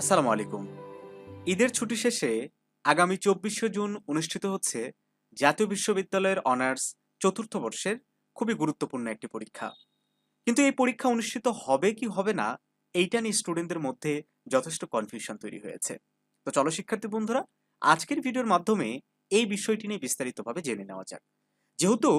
আসসালামু আলাইকুম। ঈদের ছুটি শেষে আগামী চব্বিশে জুন অনুষ্ঠিত হচ্ছে জাতীয় বিশ্ববিদ্যালয়ের অনার্স চতুর্থ বর্ষের খুবই গুরুত্বপূর্ণ একটি পরীক্ষা। কিন্তু এই পরীক্ষা অনুষ্ঠিত হবে কি হবে না, এইটা নিয়ে স্টুডেন্টদের মধ্যে যথেষ্ট কনফিউশন তৈরি হয়েছে। তো চলো শিক্ষার্থী বন্ধুরা, আজকের ভিডিওর মাধ্যমে এই বিষয়টি নিয়ে বিস্তারিতভাবে জেনে নেওয়া যাক। যেহেতু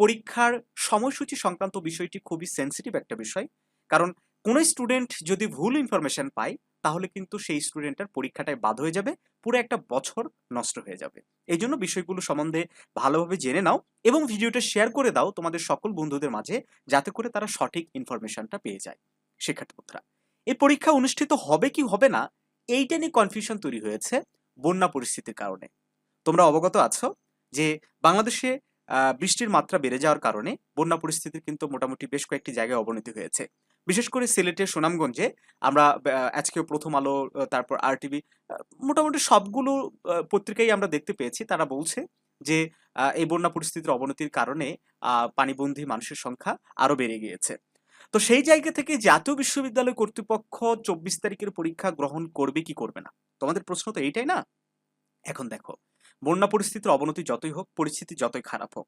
পরীক্ষার সময়সূচি সংক্রান্ত বিষয়টি খুবই সেন্সিটিভ একটা বিষয়, কারণ কোনো স্টুডেন্ট যদি ভুল ইনফরমেশন পায় তাহলে কিন্তু সেই স্টুডেন্টের পরীক্ষাটায় বাদ হয়ে যাবে, পুরো একটা বছর নষ্ট হয়ে যাবে। এই জন্য বিষয়গুলো সম্বন্ধে ভালোভাবে জেনে নাও এবং ভিডিওটা শেয়ার করে দাও তোমাদের সকল বন্ধুদের মাঝে, যাতে করে তারা সঠিক ইনফরমেশনটা পেয়ে যায় শিক্ষার্থী এই পরীক্ষা অনুষ্ঠিত হবে কি হবে না, এইটা নিয়ে কনফিউশন তৈরি হয়েছে বন্যা পরিস্থিতির কারণে। তোমরা অবগত আছো যে বাংলাদেশে বৃষ্টির মাত্রা বেড়ে যাওয়ার কারণে বন্যা পরিস্থিতির কিন্তু মোটামুটি বেশ কয়েকটি জায়গায় অবনতি হয়েছে। বিশেষ করে সিলেটের সুনামগঞ্জে আমরা আহ, আজকেও প্রথম আলো তারপর আর টিভি মোটামুটি সবগুলো পত্রিকাই আমরা দেখতে পেয়েছি। তারা বলছে যে এই বন্যা পরিস্থিতির অবনতির কারণে পানিবন্দী মানুষের সংখ্যা আরও বেড়ে গিয়েছে। তো সেই জায়গা থেকে জাতীয় বিশ্ববিদ্যালয় কর্তৃপক্ষ চব্বিশ তারিখের পরীক্ষা গ্রহণ করবে কি করবে না? তোমাদের প্রশ্ন তো এইটাই না? এখন দেখো বন্যা পরিস্থিতির অবনতি যতই হোক পরিস্থিতি যতই খারাপ হোক।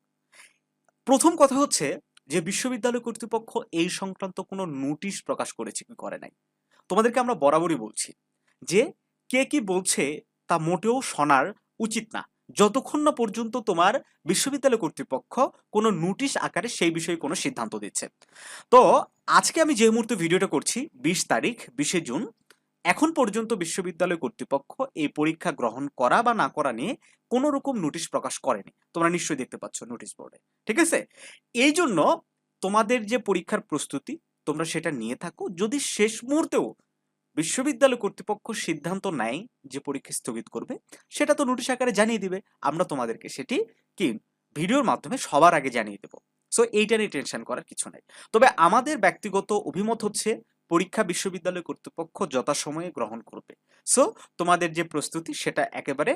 প্রথম কথা হচ্ছে যে বিশ্ববিদ্যালয় কর্তৃপক্ষ এই সংক্রান্ত কোনো নোটিশ প্রকাশ করেছে কি করে নাই। তোমাদেরকে আমরা বরাবরই বলছি যে কে কি বলছে তা মোটেও শোনার উচিত না। যতক্ষণ না পর্যন্ত তোমার বিশ্ববিদ্যালয় কর্তৃপক্ষ কোনো নোটিশ আকারে সেই বিষয়ে কোনো সিদ্ধান্ত দিচ্ছে। তো আজকে আমি যে মুহূর্তে ভিডিওটা করছি, বিশ তারিখ, বিশে জুন এখন পর্যন্ত বিশ্ববিদ্যালয় কর্তৃপক্ষ এই পরীক্ষা গ্রহণ করা বা না করা নিয়ে কোনো রকম নোটিশ প্রকাশ করেনি। তোমরা নিশ্চয়ই দেখতে পাচ্ছ নোটিশ বোর্ডে। ঠিক আছে? এই জন্য তোমাদের যে পরীক্ষার প্রস্তুতি, তোমরা সেটা নিয়ে থাকো। যদি শেষ মুহূর্তেও বিশ্ববিদ্যালয় কর্তৃপক্ষ সিদ্ধান্ত নেয় যে পরীক্ষা স্থগিত করবে, সেটা তো নোটিশ আকারে জানিয়ে দিবে। আমরা তোমাদেরকে সেটি কি ভিডিওর মাধ্যমে সবার আগে জানিয়ে দেবো। সো এইটা নিয়ে টেনশন করার কিছু নাই। তবে আমাদের ব্যক্তিগত অভিমত হচ্ছে পরীক্ষা বিশ্ববিদ্যালয় কর্তৃপক্ষ যথাসময়ে গ্রহণ করবে। সো তোমাদের যে প্রস্তুতি, সেটা একেবারে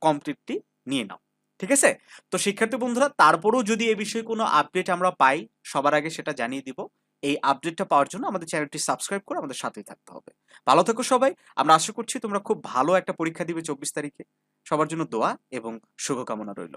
কমপ্লিটলি নিয়ে নাও। ঠিক আছে? তো শিক্ষার্থী বন্ধুরা, তারপরেও যদি এই বিষয়ে কোনো আপডেট আমরা পাই, সবার আগে সেটা জানিয়ে দিব। এই আপডেটটা পাওয়ার জন্য আমাদের চ্যানেলটি সাবস্ক্রাইব করে আমাদের সাথেই থাকতে হবে। ভালো থেকো সবাই। আমরা আশা করছি তোমরা খুব ভালো একটা পরীক্ষা দিবে চব্বিশ তারিখে। সবার জন্য দোয়া এবং শুভকামনা রইল।